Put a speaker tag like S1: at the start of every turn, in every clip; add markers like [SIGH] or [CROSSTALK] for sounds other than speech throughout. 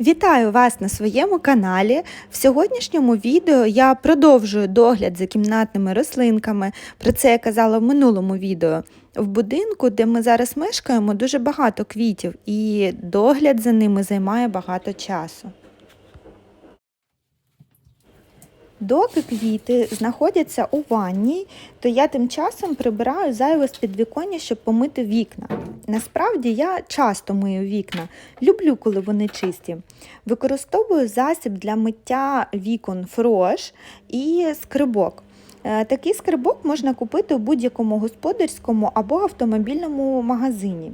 S1: Вітаю вас на своєму каналі. В сьогоднішньому відео я продовжую догляд за кімнатними рослинками. Про це я казала в минулому відео. В будинку, де ми зараз мешкаємо, дуже багато квітів, і догляд за ними займає багато часу. Доки квіти знаходяться у ванні, то я тим часом прибираю зайве з підвіконня, щоб помити вікна. Насправді я часто мию вікна, люблю, коли вони чисті. Використовую засіб для миття вікон фрош і скрибок. Е, Такий скрибок можна купити у будь-якому господарському або автомобільному магазині.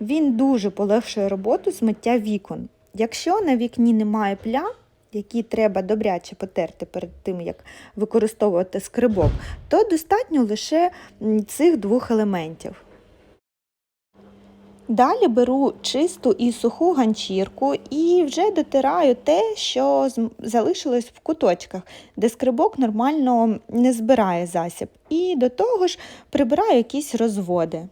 S1: Він дуже полегшує роботу з миття вікон. Якщо на вікні немає плям, які треба добряче потерти перед тим, як використовувати скрибок, то достатньо лише цих двох елементів. Далі беру чисту і суху ганчірку і вже дотираю те, що залишилось в куточках, де скрибок нормально не збирає засіб. І до того ж прибираю якісь розводи.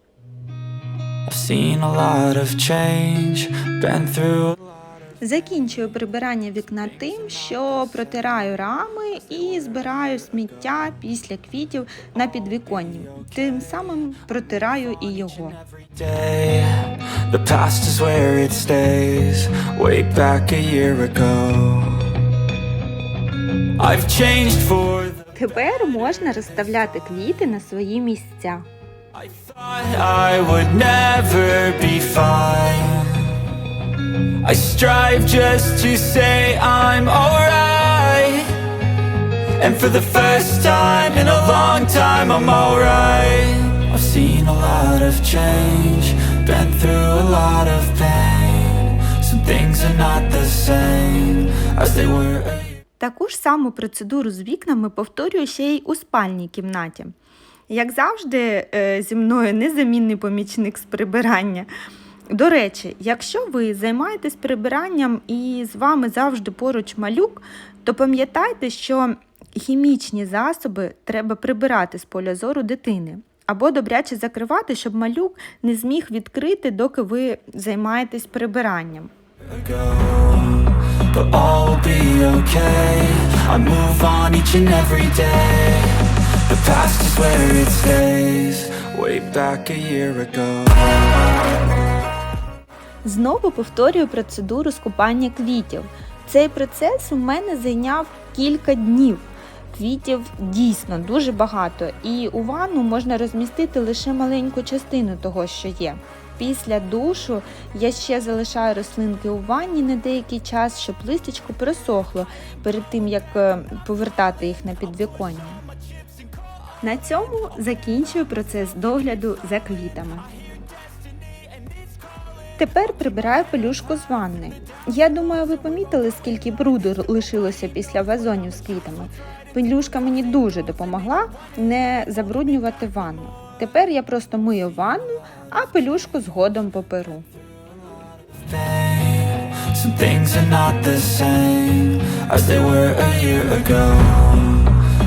S2: I've seen a lot of change, been through.
S1: Закінчую прибирання вікна тим, що протираю рами і збираю сміття після квітів на підвіконні. Тим самим протираю і його. Тепер можна розставляти квіти на свої місця.
S2: I thought I would never be fine. I strive just to say I'm alright. And for the first time in a long time, I'm alright. I've seen a lot of change, been through a lot of pain. Some things are not the same as they were.
S1: Таку ж саму процедуру з вікнами повторюю ще й у спальній кімнаті. Як завжди, е, зі мною незамінний помічник з прибирання. До речі, якщо ви займаєтесь прибиранням і з вами завжди поруч малюк, то пам'ятайте, що хімічні засоби треба прибирати з поля зору дитини. Або добряче закривати, щоб малюк не зміг відкрити, доки ви займаєтесь прибиранням.
S2: The past is where it stays. Way back a year ago.
S1: Знову повторюю процедуру скупання квітів. Цей процес у мене зайняв кілька днів. Квітів дійсно дуже багато, і у ванну можна розмістити лише маленьку частину того, що є. Після душу я ще залишаю рослинки у ванні на деякий час, щоб листячко просохло перед тим, як е, повертати їх на підвіконня. На цьому закінчую процес догляду за квітами. Тепер прибираю пелюшку з ванни. Я думаю, ви помітили, скільки бруду лишилося після вазонів з квітами. Пелюшка мені дуже допомогла не забруднювати ванну. Тепер я просто мию ванну, а пелюшку згодом поперу.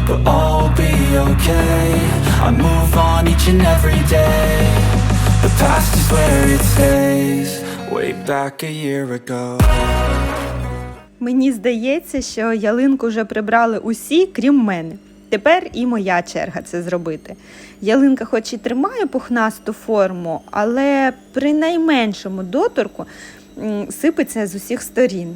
S2: But all will be okay. I move on each and every day. Past is where it stays. Way back a year ago.
S1: Мені здається, що ялинку вже прибрали усі, крім мене. Тепер і моя черга це зробити. Ялинка, хоч і тримає пухнасту форму, але при найменшому доторку сипеться з усіх сторін.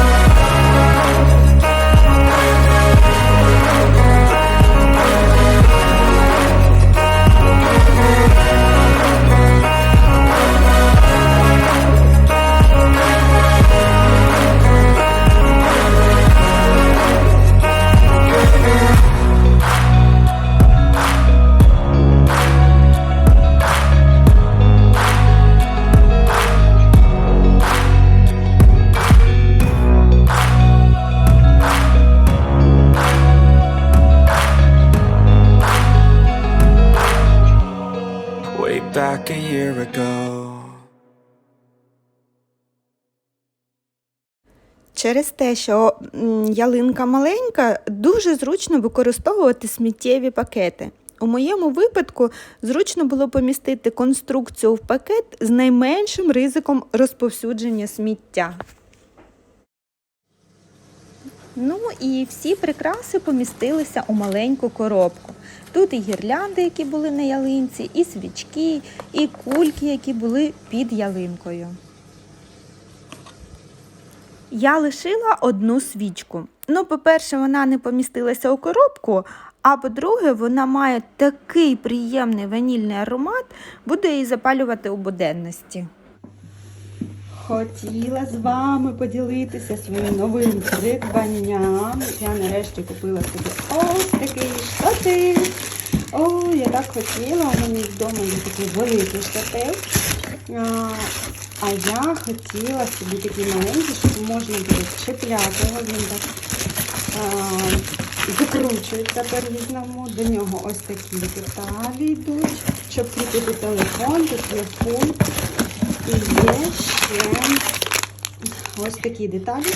S1: Через те, що ялинка маленька, дуже зручно використовувати сміттєві пакети. У моєму випадку зручно було помістити конструкцію в пакет з найменшим ризиком розповсюдження сміття. Ну і всі прикраси помістилися у маленьку коробку. Тут і гірлянди, які були на ялинці, і свічки, і кульки, які були під ялинкою. Я лишила одну свічку. Ну, по-перше, вона не помістилася у коробку, а по-друге, вона має такий приємний ванільний аромат, буду її запалювати у буденності.
S3: Хотіла з вами поділитися своїм новим придбанням. Я нарешті купила собі ось такий штатив. О, я так хотіла, у мене вдома є такий великий штатив. А, я хотіла собі такий маленький, щоб можна було чіпляти його. Він так а, закручується по-різному. До нього ось такі деталі йдуть, щоб кріпити телефон, тут є пульт. І є ще ось такі деталі.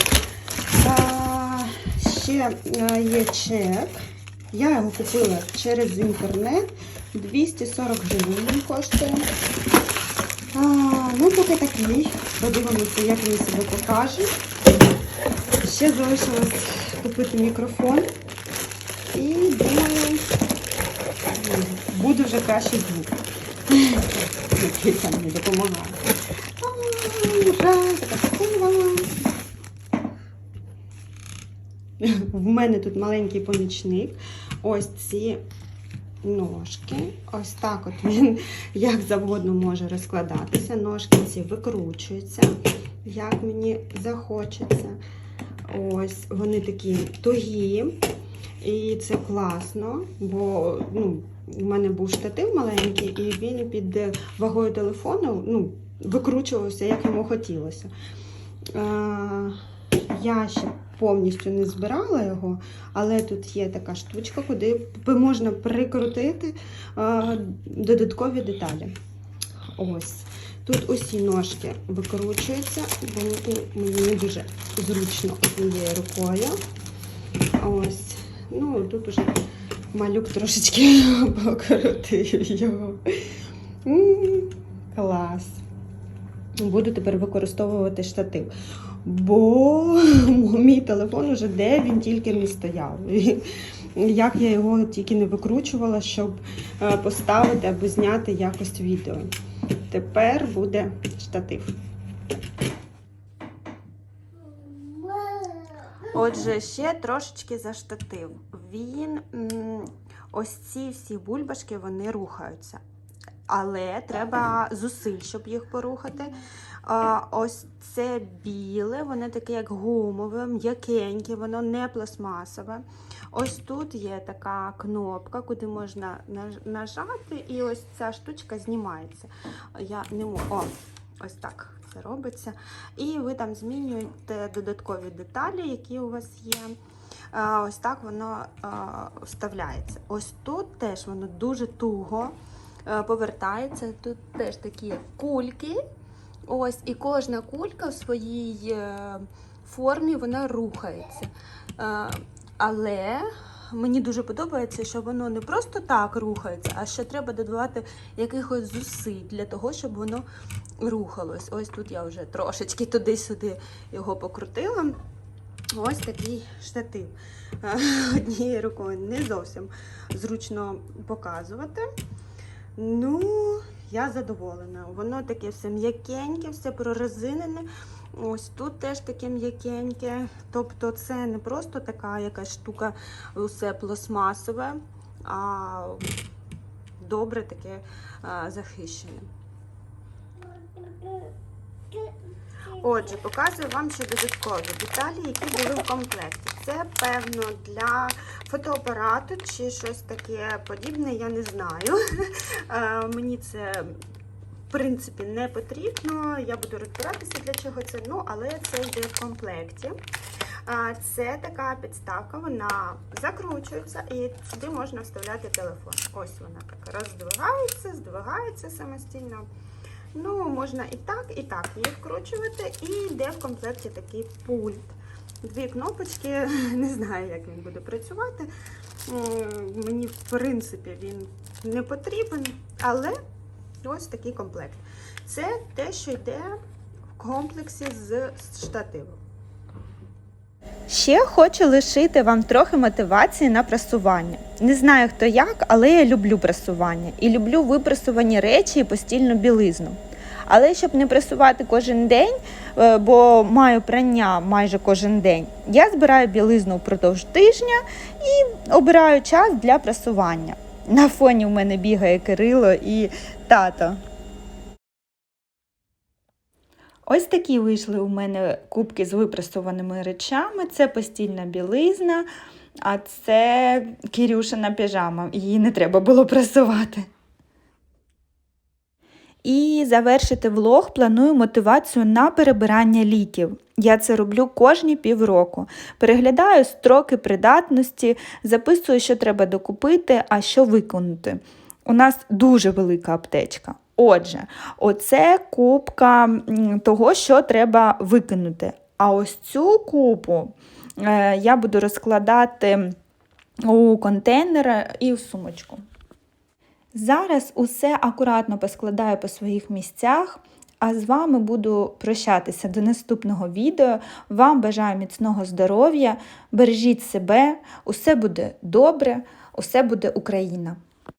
S3: А, ще є чек. Я його купила через інтернет. 240 гривень коштує. Ну, поки такий. Подивимося, як він себе покаже. Ще залишилось купити мікрофон. І думаю, буде вже кращий звук. Який там мені допомагає. В мене тут маленький помічник. Ось ці ножки. Ось так от він як завгодно може розкладатися. Ножки ці викручуються, як мені захочеться. Ось вони такі тугі. І це класно, бо ну, у мене був штатив маленький, і він під вагою телефону ну, викручувався, як йому хотілося. Я ще повністю не збирала його, але тут є така штучка, куди можна прикрутити додаткові деталі. Ось. Тут усі ножки викручуються, бо ну, мені не дуже зручно однією рукою. Ось. Ну, тут уже малюк трошечки [LAUGHS] покрутив його. Клас. Буду тепер використовувати штатив. Бо [LAUGHS] мій телефон уже де він тільки не стояв. Як я його тільки не викручувала, щоб е, поставити або зняти якось відео. Тепер буде штатив.
S1: Отже, ще трошечки за штатив. Він ось ці всі бульбашки вони рухаються. Але треба зусиль, щоб їх порухати. А, ось це біле, воно таке як гумове, м'якеньке, воно не пластмасове. Ось тут є така кнопка, куди можна нажати, і ось ця штучка знімається. Я не можу. О, ось так це робиться. І ви там змінюєте додаткові деталі, які у вас є. Ось так воно вставляється. Ось тут теж воно дуже туго е, повертається. Тут теж такі кульки. Ось, і кожна кулька в своїй е, формі вона рухається. Е, Але мені дуже подобається, що воно не просто так рухається, а ще треба додавати якихось зусиль для того, щоб воно рухалось. Ось тут я вже трошечки туди-сюди його покрутила. Ось такий штатив. Е, [LAUGHS] Однією рукою не зовсім зручно показувати. Ну, я задоволена. Воно таке все м'якеньке, все прорезинене. Ось тут теж таке м'якеньке. Тобто це не просто така якась штука, усе пластмасове, а добре таке захищене. Отже, показую вам ще додаткові деталі, які були в комплекті. Це, певно, для фотоапарату чи щось таке подібне, я не знаю. [LAUGHS] Е, Мені це, в принципі, не потрібно. Я буду розбиратися, для чого це, ну, але це йде в комплекті. Це така підставка, вона закручується і сюди можна вставляти телефон. Ось вона така роздвигається, здвигається самостійно. Ну, можна і так, і так її вкручувати, і йде в комплекті такий пульт. Дві кнопочки, [LAUGHS] не знаю, як він буде працювати. Мені, в принципі, він не потрібен, але ось такий комплект. Це те, що йде в комплексі з штативом. Ще хочу лишити вам трохи мотивації на прасування. Не знаю хто як, але я люблю прасування і люблю випрасувані речі і постільну білизну. Але щоб не прасувати кожен день, е, бо маю прання майже кожен день, я збираю білизну впродовж тижня і обираю час для прасування. На фоні в мене бігає Кирило і тато. Ось такі вийшли у мене кубки з випрасованими речами. Це постільна білизна, а це Кірюшина піжама. Її не треба було прасувати. І завершити влог планую мотивацію на перебирання ліків. Я це роблю кожні півроку. Переглядаю строки придатності, записую, що треба докупити, а що виконати. У нас дуже велика аптечка. Отже, оце купка того, що треба викинути. А ось цю купу е, я буду розкладати у контейнер і в сумочку. Зараз усе акуратно поскладаю по своїх місцях, а з вами буду прощатися до наступного відео. Вам бажаю міцного здоров'я, бережіть себе, усе буде добре, усе буде Україна!